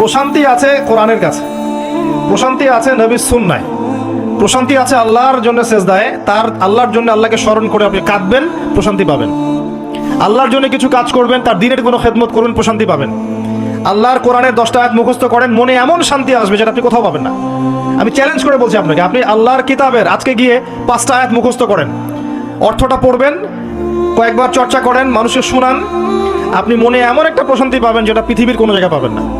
প্রশান্তি আছে কোরআনের কাছে। প্রশান্তি আছে নবীর সুন্নায়। প্রশান্তি আছে আল্লাহর জন্য শেষ সেজদায়। তার, আল্লাহর জন্য আল্লাহকে স্মরণ করে আপনি কাঁদবেন, প্রশান্তি পাবেন। আল্লাহর জন্য কিছু কাজ করবেন, তার দিনের কোনো খেদমত করবেন প্রশান্তি পাবেন। আল্লাহর কোরআনের দশটা আয়াত মুখস্থ করেন, মনে এমন শান্তি আসবে যেটা আপনি কোথাও পাবেন না। আমি চ্যালেঞ্জ করে বলছি আপনাকে, আপনি আল্লাহর কিতাবের আজকে গিয়ে পাঁচটা আয়াত মুখস্থ করেন। অর্থটা পড়বেন, কয়েকবার চর্চা করেন, মানুষের শুনান। আপনি মনে এমন একটা প্রশান্তি পাবেন যেটা পৃথিবীর কোনো জায়গায় পাবেন না।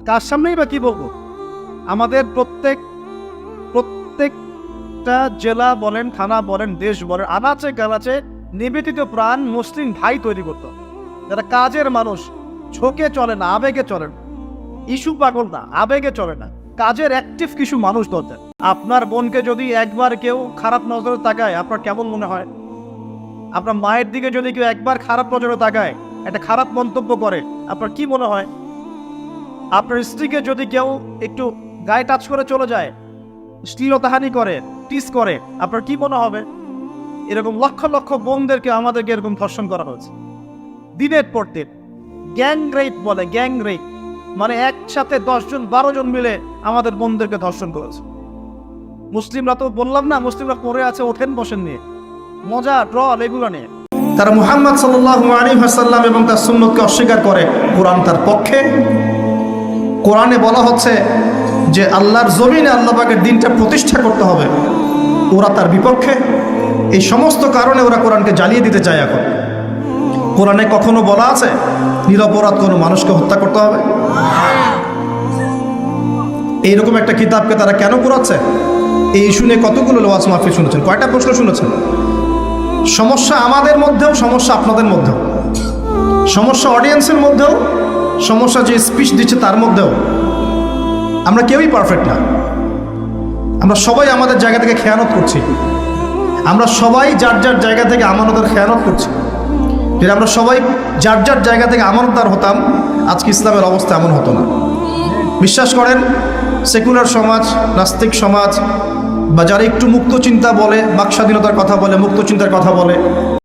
কার সামনেই বা কি বলব? আমাদের প্রত্যেক, প্রত্যেকটা জেলা বলেন, থানা বলেন, দেশ বলেন, আনাচে গানাচে নিবেদিত প্রাণ মুসলিম ভাই তৈরি করতো। যারা কাজের মানুষ, ঝোঁকে চলে না, আবেগে চলে না। ইস্যু পাগল না, আবেগে চলে না। কাজের অ্যাক্টিভ কিছু মানুষ দরকার। আপনার বোনকে যদি একবার কেউ খারাপ নজরে তাকায়, আপনার কেমন মনে হয়? আপনার মায়ের দিকে যদি কেউ একবার খারাপ নজরে তাকায়, একটা খারাপ মন্তব্য করে, আপনার কি মনে হয়? আপনার স্ত্রীকে যদি কেউ একটু গায়ে টাচ করে চলে যায়, শ্লীলতাহানি করে টিস করে, আপনার কি মনে হবে? এরকম লক্ষ লক্ষ বোনদেরকে আমাদেরকে এরকম ধর্ষণ করা হয়েছে। দিনের পর দিন গ্যাং রেপ বলে গ্যাং রেপ মানে একসাথে দশজন বারো জন মিলে আমাদের বোনদেরকে ধর্ষণ করেছে। মুসলিমরা তো বললাম না, মুসলিমরা পড়ে আছে, ওঠেন, বসেন নিয়ে। মজা ট্রল এগুলো নিয়ে। তারা মুহাম্মদ সাল্লাল্লাহু আলাইহি ওয়াসাল্লাম এবং তার সুন্নতকে অস্বীকার করে, কোরআন তার পক্ষে। কোরআনে বলা হচ্ছে যে আল্লাহর জমিনে আল্লাহ পাকের দিনটা প্রতিষ্ঠা করতে হবে। ওরা তার বিপক্ষে। এই সমস্ত কারণে ওরা কোরআনকে জ্বালিয়ে দিতে চায় এখন। কোরআনে কখনো বলা আছে, নিরপরাধ কোনো মানুষকে হত্যা করতে হবে? এইরকম একটা কিতাবকে তারা কেন পড়াচ্ছে এই শুনে কতগুলো লোয়াজ মাহফিল শুনেছেন? কয়টা প্রশ্ন শুনেছেন? সমস্যা আমাদের মধ্যেও, সমস্যা আপনাদের মধ্যেও। সমস্যা অডিয়েন্সের মধ্যেও সমস্যা যে স্পিচ দিচ্ছে তার মধ্যেও আমরা কেউই পারফেক্ট না। আমরা সবাই আমাদের জায়গা থেকে খেয়ানত করছি। আমরা সবাই যার যার জায়গা থেকে আমানতের খেয়ানত করছি। যদি আমরা সবাই যার যার জায়গা থেকে আমানতদার হতাম, আজকে ইসলামের অবস্থা এমন হতো না। বিশ্বাস করেন, সেকুলার সমাজ, নাস্তিক সমাজ, বা যারা একটু মুক্ত চিন্তা বলে, বাক স্বাধীনতার কথা বলে, মুক্ত চিন্তার কথা বলে